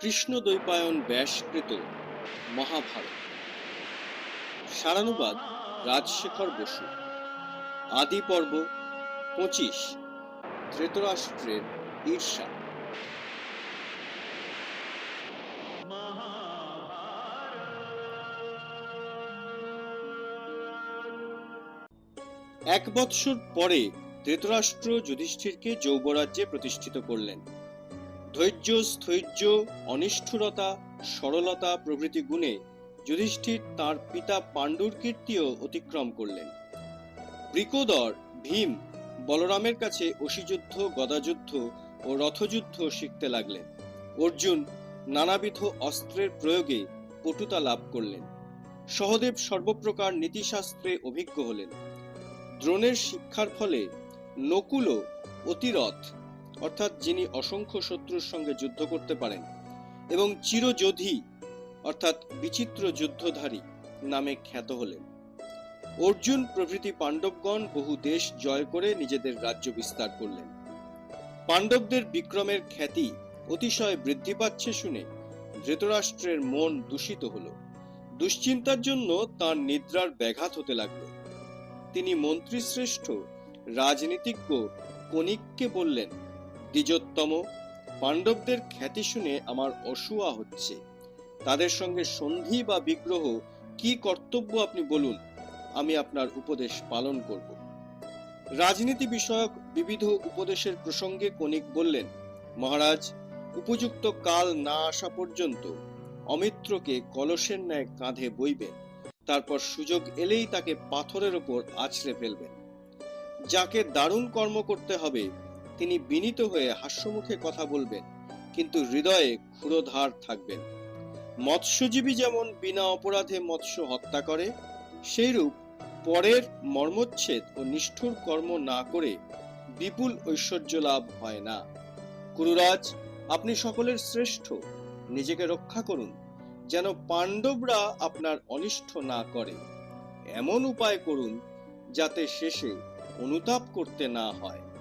কৃষ্ণ দ্বৈপায়ন ব্যাসকৃত মহাভারত। সারানুবাদ রাজশেখর বসু। আদি পর্ব পঁচিশ ধৃতরাষ্ট্রের ঈর্ষা। এক বৎসর পরে ধৃতরাষ্ট্র যুধিষ্ঠিরকে যৌবরাজ্যে প্রতিষ্ঠিত করলেন। ধৈর্য, স্থৈর্য, অনিষ্ঠুরতা, সরলতা প্রভৃতি গুণে যুধিষ্ঠির তার পিতা পাণ্ডুর কীর্তিও অতিক্রম করলেন। বৃকোদর ভীম, বলরামের কাছে অসিযুদ্ধ, গদাযুদ্ধ ও রথযুদ্ধ শিখতে লাগলেন। অর্জুন নানাবিধ অস্ত্রের প্রয়োগে পটুতা লাভ করলেন। সহদেব সর্বপ্রকার নীতিশাস্ত্রে অভিজ্ঞ হলেন। দ্রোণের শিক্ষার ফলে নকুলও অতিরথ, অর্থাৎ যিনি অসংখ্য শত্রুর সঙ্গে যুদ্ধ করতে পারেন, এবং চিরযোধী, অর্থাৎ বিচিত্র যুদ্ধধারী নামে খ্যাত হলেন। অর্জুন প্রভৃতি পাণ্ডবগণ বহু দেশ জয় করে নিজেদের রাজ্য বিস্তার করলেন। পাণ্ডবদের বিক্রমের খ্যাতি অতিশয় বৃদ্ধি পাচ্ছে শুনে ধৃতরাষ্ট্রের মন দূষিত হল। দুশ্চিন্তার জন্য তার নিদ্রার ব্যাঘাত হতে লাগল। তিনি মন্ত্রীশ্রেষ্ঠ রাজনীতিজ্ঞ কণিককে বললেন, দ্বিজোত্তম, পাণ্ডবদের খ্যাতি শুনে আমার অসুয়া হচ্ছে। তাদের সঙ্গে সন্ধি বা বিগ্রহ কি কর্তব্য আপনি বলুন, আমি আপনার উপদেশ পালন করব। রাজনীতি বিষয়ক বিবিধ উপদেশের প্রসঙ্গে কণিক বললেন, মহারাজ, উপযুক্ত কাল না আসা পর্যন্ত অমিত্রকে কলসের ন্যায় কাঁধে বইবেন, তারপর সুযোগ এলেই তাকে পাথরের ওপর আছড়ে ফেলবেন। যাকে দারুণ কর্ম করতে হবে, তিনি বিনীত হয়ে হাস্যমুখে কথা বলবেন, কিন্তু হৃদয়ে ক্ষুরধার থাকবেন। মৎস্যজীবী যেমন বিনা অপরাধে মৎস্য হত্যা করে, সেইরূপ পরের মর্মচ্ছেদ ও নিষ্ঠুর কর্ম না করে বিপুল ঐশ্বর্য লাভ হয় না। কুরুরাজ আপনি সকলের শ্রেষ্ঠ। নিজেকে রক্ষা করুন, যেন পাণ্ডবরা আপনার অনিষ্ট না করে। এমন উপায় করুন, যাতে শেষে অনুতাপ করতে না হয়।